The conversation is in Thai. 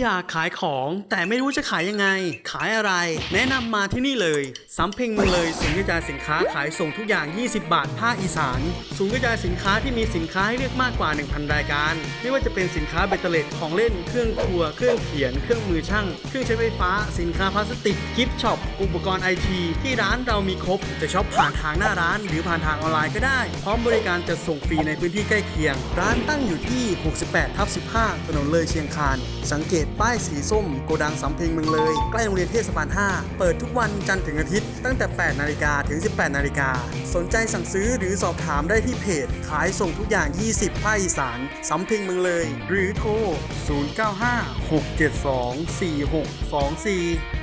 อยากขายของแต่ไม่รู้จะขายยังไง ขายอะไร แนะนำมาที่นี่เลยสำเพ็งเมืองเลยศูนย์กระจายสินค้าขายส่งทุกอย่าง 20 บาทภาคอีสานศูนย์กระจายสินค้าที่มีสินค้าให้เลือกมากกว่า 1,000 รายการ ไม่ว่าจะเป็นสินค้าเบตเตอร์เล็ดของเล่นเครื่องครัวเครื่องเขียน เครื่องมือช่าง เครื่องใช้ไฟฟ้า สินค้าพลาสติกกิฟต์ช็อปอุปกรณ์ไอทีที่ร้านเรามีครบจะช็อปผ่านทางหน้าร้าน หรือผ่านทางออนไลน์ก็ได้ พร้อมบริการจัดส่งฟรีในพื้นที่ใกล้เคียง ร้านตั้งอยู่ที่ 68ทับ15ถนนเลยเชียงคานสังเกตตป้ายสีส้มโกดังสำเพ็งเมืองเลย ใกล้โรงเรียนเทศบาล 5 เปิดทุกวันจันทร์ถึงอาทิตย์ ตั้งแต่ 8 นาฬิกาถึง 18 นาฬิกา สนใจสั่งซื้อหรือสอบถามได้ที่เพจ ขายส่งทุกอย่าง 20ภาคอีสานสำเพ็งเมืองเลย หรือโทร 095 672 4624